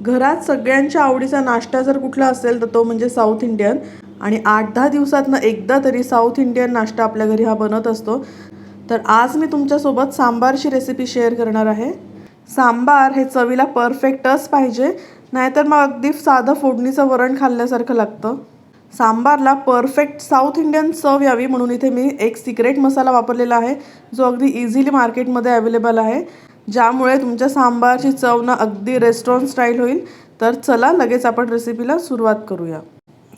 घरात सगळ्यांच्या आवडीचा नाश्ता जर कुठला असेल तर तो म्हणजे साऊथ इंडियन आणि आठ दहा दिवसातनं एकदा तरी साऊथ इंडियन नाश्ता आपल्या घरी हा बनत असतो. तर आज मी तुमच्यासोबत सांबारची रेसिपी शेअर करणार आहे. सांबार हे चवीला परफेक्टच पाहिजे नाहीतर मग अगदी साधं फोडणीचं वरण खाल्ल्यासारखं लागतं. सांबारला परफेक्ट साऊथ इंडियन चव यावी म्हणून इथे मी एक सिक्रेट मसाला वापरलेला आहे जो अगदी इझिली मार्केटमध्ये अवेलेबल आहे. ज्यामुळे तुमच्या सांबारची चव ना अगदी रेस्टॉरंट स्टाईल होईल. तर चला लगेच आपण रेसिपीला सुरुवात करूया.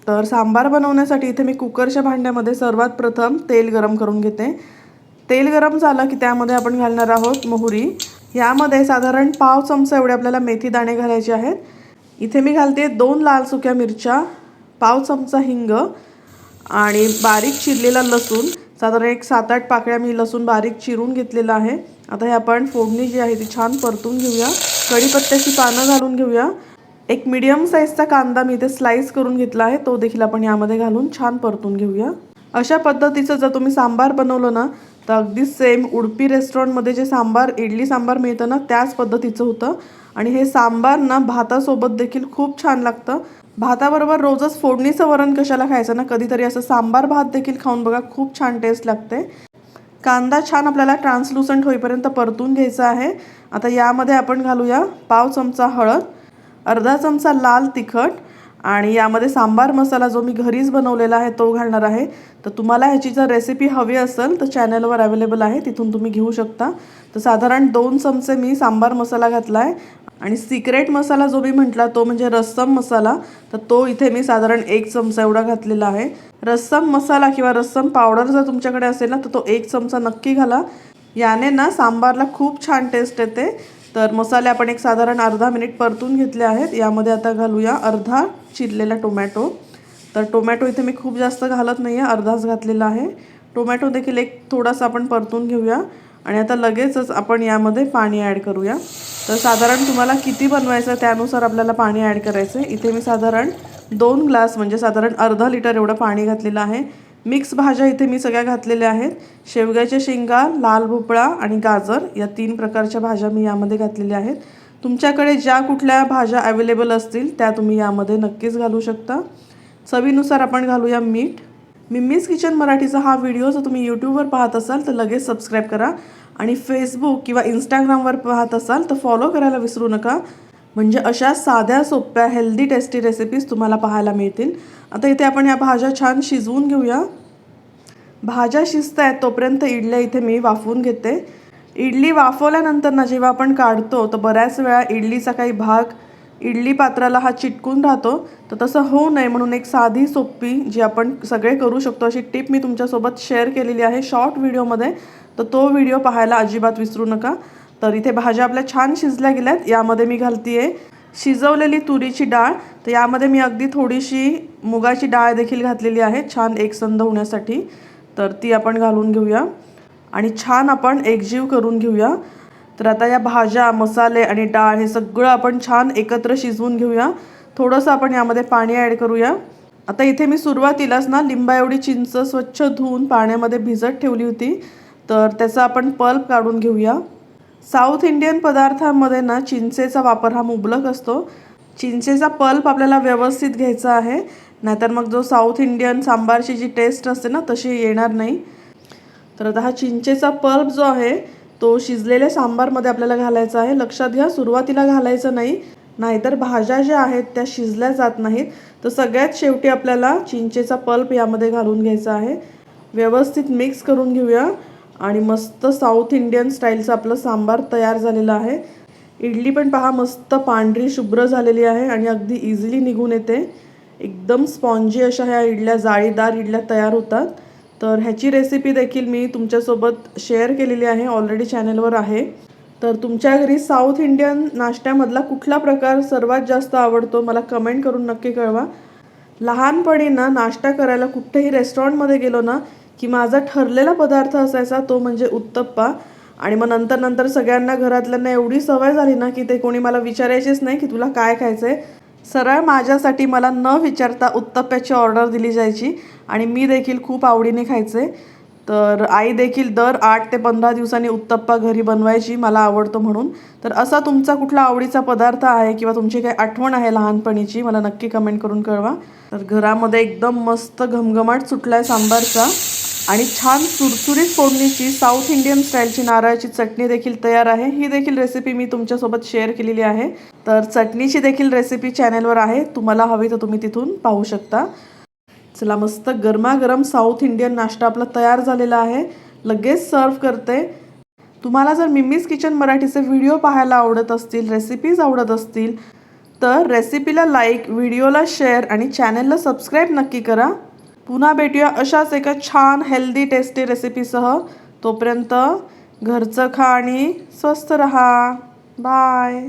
तर सांबार बनवण्यासाठी इथे मी कुकरच्या भांड्यामध्ये सर्वात प्रथम तेल गरम करून घेते. तेल गरम झालं की त्यामध्ये आपण घालणार आहोत मोहरी. यामध्ये साधारण पाव चमचा एवढे आपल्याला मेथी दाणे घालायचे आहेत. इथे मी घालते दोन लाल सुक्या मिरच्या पाव चमचा हिंग आणि बारीक चिरलेला लसूण. साधारण एक सात आठ पाकळ्या मी लसूण बारीक चिरून घेतलेला आहे. आता हे आपण फोडणी जी आहे ती छान परतून घेऊया. कढीपत्त्याची पानं घालून घेऊया. एक मिडियम साईजचा कांदा मी इथे स्लाइस करून घेतला आहे. तो देखील आपण यामध्ये घालून छान परतून घेऊया. अशा पद्धतीचं जर तुम्ही सांबार बनवलं ना तर अगदी सेम उडपी रेस्टॉरंटमध्ये जे सांबार इडली सांबार मिळतं ना त्याच पद्धतीचं होतं. आणि हे सांबार ना भातासोबत देखील खूप छान लागतं. भाताबरोबर रोजच फोडणीचं वरण कशाला खायचं ना? कधीतरी असं सांबार भात देखील खाऊन बघा खूप छान टेस्ट लागते. कांदा छान आपल्याला ट्रान्सलुसंट होईपर्यंत परतून घ्यायचा आहे. आता यामध्ये आपण घालूया पाव चमचा हळद अर्धा चमचा लाल तिखट आणि यामध्ये सांबार मसाला जो मी घरीच बनवलेला आहे तो घालणार आहे. तर तुम्हाला ह्याची जर रेसिपी हवी असेल तर चॅनलवर अवेलेबल आहे तिथून तुम्ही घेऊ शकता. तर साधारण दोन चमचे मी सांबार मसाला घातला आहे आणि सिक्रेट मसाला जो मी म्हटला तो म्हणजे रस्सम मसाला तर तो इथे मी साधारण एक चमचा एवढा घातलेला आहे. रस्सम मसाला किंवा रस्सम पावडर जर तुमच्याकडे असेल ना तर तो एक चमचा नक्की घाला. याने ना सांबारला खूप छान टेस्ट येते. तर मसाले आपण एक साधारण अर्धा मिनिट परतून घेतले आहेत. यामध्ये आता घालूया अर्धा चिरलेला टोमॅटो तर टोमॅटो इथे मी खूप जास्त घालत नाही आहे अर्धाच घातलेला आहे. टोमॅटो देखील एक थोडासा आपण परतून घेऊया. आणि आता लगेचच आपण यामध्ये पाणी ॲड करूया. तर साधारण तुम्हाला किती बनवायचं त्यानुसार आपल्याला पाणी ॲड करायचं आहे. इथे मी साधारण दोन ग्लास म्हणजे साधारण अर्धा लिटर एवढं पाणी घातलेलं आहे. मिक्स भाज्या इथे मी सगळ्या घातलेल्या आहेत. शेवग्याच्या शेंगा लाल भोपळा आणि गाजर या तीन प्रकारच्या भाज्या मी यामध्ये घातलेल्या आहेत. तुमच्याकडे ज्या कुठल्या भाज्या अवेलेबल असतील त्या तुम्ही यामध्ये नक्कीच घालू शकता. चवीनुसार आपण घालूया मीठ. मिम्मीज किचन मराठीचा हा व्हिडिओ जर तुम्ही यूट्यूबवर पाहत असाल तर लगेच सबस्क्राईब करा. आणि फेसबुक किंवा इंस्टाग्रामवर पाहत असाल तर फॉलो करायला विसरू नका. म्हणजे अशा साध्या सोप्या हेल्दी टेस्टी रेसिपीज तुम्हाला पाहायला मिळतील. आता इथे आपण या भाज्या छान शिजवून घेऊया. भाज्या शिजत आहेत तोपर्यंत इडल्या इथे मी वाफवून घेते. इडली वाफवल्यानंतर ना जेव्हा आपण काढतो तर बऱ्याच वेळा इडलीचा काही भाग इडली पात्राला हा चिटकून राहतो तर तसं होऊ नये म्हणून एक साधी सोपी जी आपण सगळे करू शकतो अशी टिप मी तुमच्यासोबत शेअर केलेली आहे शॉर्ट व्हिडिओमध्ये. तर तो व्हिडिओ पाहायला अजिबात विसरू नका. तर इथे भाज्या आपल्या छान शिजल्या गेल्यात यामध्ये मी घालते आहे शिजवलेली तुरीची डाळ. तर यामध्ये मी अगदी थोडीशी मुगाची डाळ देखील घातलेली आहे छान एकसंध होण्यासाठी. तर ती आपण घालून घेऊया. आणि छान आपण एकजीव करून घेऊया. तर आता या भाज्या मसाले आणि डाळ हे सगळं आपण छान एकत्र शिजवून घेऊया. थोडंसं आपण यामध्ये पाणी ॲड करूया. आता इथे मी सुरुवातीलाच ना लिंबा एवढी चिंच स्वच्छ धुवून पाण्यामध्ये भिजत ठेवली होती. तर त्याचा आपण पल्प काढून घेऊया. साऊथ इंडियन पदार्थांमध्ये ना चिंचेचा वापर हा मुबलक असतो. चिंचेचा पल्प आपल्याला व्यवस्थित घ्यायचा आहे. नाहीतर मग जो साऊथ इंडियन सांबारची जी टेस्ट असते ना तशी येणार नाही. तर आता हा चिंचेचा पल्प जो आहे तो शिजलेल्या सांबारमध्ये आपल्याला घालायचा आहे. लक्षात घ्या सुरुवातीला घालायचं नाही नाहीतर भाज्या ज्या आहेत त्या शिजल्या जात नाहीत. तर सगळ्यात शेवटी आपल्याला चिंचेचा पल्प यामध्ये घालून घ्यायचा आहे. व्यवस्थित मिक्स करून घेऊया. आणि मस्त साऊथ इंडियन स्टाईलचं आपलं सांबार तयार झालेलं आहे. इडली पण पहा मस्त पांढरी शुभ्र झालेली आहे आणि अगदी इझिली निघून येते. एकदम स्पॉन्जी अशा ह्या इडल्या जाळीदार इडल्या तयार होतात. तर ह्याची रेसिपी देखील मी तुमच्यासोबत शेअर केलेली आहे ऑलरेडी चॅनलवर आहे. तर तुमच्या घरी साऊथ इंडियन नाश्त्यामधला कुठला प्रकार सर्वात जास्त आवडतो मला कमेंट करून नक्की कळवा. लहानपणी ना नाश्ता करायला कुठेही रेस्टॉरंटमध्ये गेलो ना की माझा ठरलेला पदार्थ असायचा तो म्हणजे उत्तप्पा. आणि मग नंतर नंतर सगळ्यांना घरातल्यांना एवढी सवय झाली ना की ते कोणी मला विचारायचेच नाही की तुला काय खायचं आहे सरळ माझ्यासाठी मला न विचारता उत्तप्प्याची ऑर्डर दिली जायची आणि मी देखील खूप आवडीने खायचे. तर आई देखील दर आठ ते पंधरा दिवसांनी उत्तप्पा घरी बनवायची मला आवडतो म्हणून. तर असा तुमचा कुठला आवडीचा पदार्थ आहे किंवा तुमची काही आठवण आहे लहानपणीची मला नक्की कमेंट करून कळवा. तर घरामध्ये एकदम मस्त घमघमाट सुटलाय सांबारचा आणि छान सुरसुरीत फोडणीची साऊथ इंडियन स्टाईलची नारळाची चटणी देखील तयार आहे. ही देखील रेसिपी मी तुमच्यासोबत शेअर केलेली आहे. तर चटणीची देखील रेसिपी चॅनेलवर आहे. तुम्हाला हवी तर तुम्ही तिथून पाहू शकता. चला मस्त गरमागरम साऊथ इंडियन नाश्ता आपला तयार झालेला आहे. लगेच सर्व करते. तुम्हाला जर मिम्मीज किचन मराठीचे व्हिडिओ पाहायला आवडत असतील रेसिपीज आवडत असतील तर रेसिपीला लाईक व्हिडिओला शेअर आणि चॅनलला सबस्क्राईब नक्की करा. पुन्हा भेटूया अशाच एका छान हेल्दी टेस्टी रेसिपीसह तोपर्यंत घरचं खा आणि स्वस्त रहा. बाय